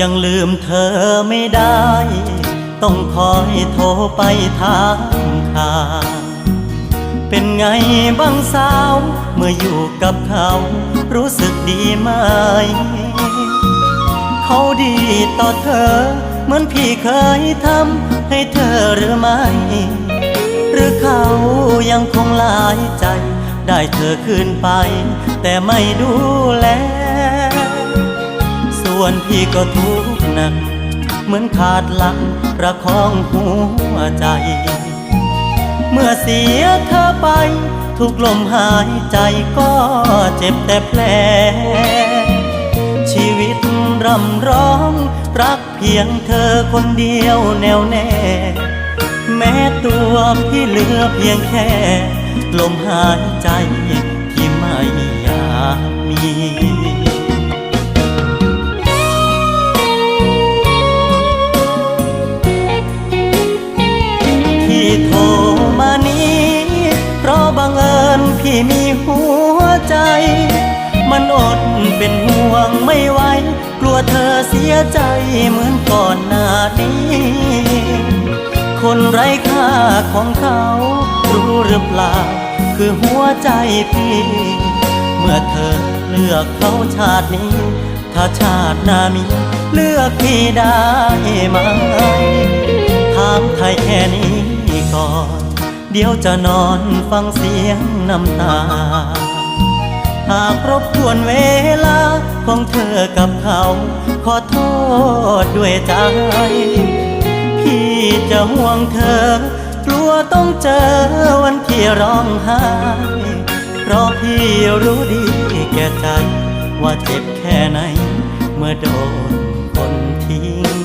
ยังลืมเธอไม่ได้ ต้องคอยโทรไปถามข่าวเป็นไงบ้างสาว เมื่ออยู่กับเขา รู้สึกดีไหม เขาดีต่อเธอ เหมือนพี่เคยทำให้เธอหรือไม่ หรือเขายังคงหลายใจ ได้เธอคืนไป แต่ไม่ดูแล วนพี่ก็ทุกข์หนัก เหมือนขาดหลักประคองหัวใจ เมื่อเสียเธอไป ทุกลมหายใจก็เจ็บแต่แผลชีวิตรำร้องรักเพียงเธอคนเดียวแน่วแน่ แม้ตัวพี่เหลือเพียงแค่ ลมหายใจที่ไม่อยากมี วงไม่ไหว กลัวเธอเสียใจเหมือนก่อนหน้านี้ คนไร้ค่าของเขา รู้หรือเปล่า คือหัวใจพี่ เมื่อเธอเลือกเขาชาตินี้ ถ้าชาติหน้ามี เลือกพี่ได้ไหมถามไทยแค่นี้ก่อน เดี๋ยวจะนอนฟังเสียงน้ำตาหากรบกวนเวลา ของเธอกับเขา ขอโทษด้วยใจ พี่จะห่วงเธอ กลัวต้องเจอวันที่ร้องไห้ เพราะพี่รู้ดีแก่ใจ ว่าเจ็บแค่ไหน เมื่อโดนคนทิ้ง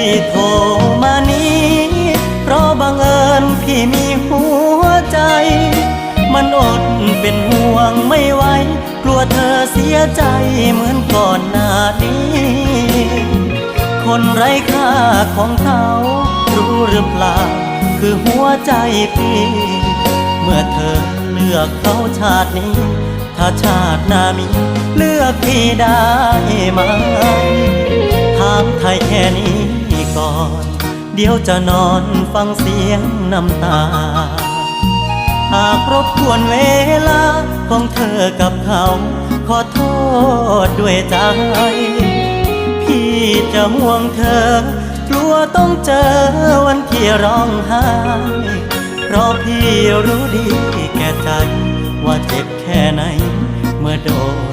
ที่โทรมานี้ เพราะบังเอิญพี่มีหัวใจ มันอดเป็นห่วงไม่ไหว กลัวเธอเสียใจเหมือนก่อนหน้านี้ คนไร้ค่าของเขารู้หรือเปล่า คือหัวใจพี่ เมื่อเธอเลือกเขาชาตินี้ ถ้าชาติหน้ามีเลือกพี่ได้ไหมถามไทยแค่นี้ ก่อน เดี๋ยวจะนอนฟังเสียงน้ำตา หากรบกวนเวลาของเธอกับเขา ขอโทษด้วยใจ พี่จะห่วงเธอ กลัวต้องเจอวันที่ร้องไห้ เพราะพี่รู้ดีแก่ใจว่าเจ็บแค่ไหน เมื่อโดน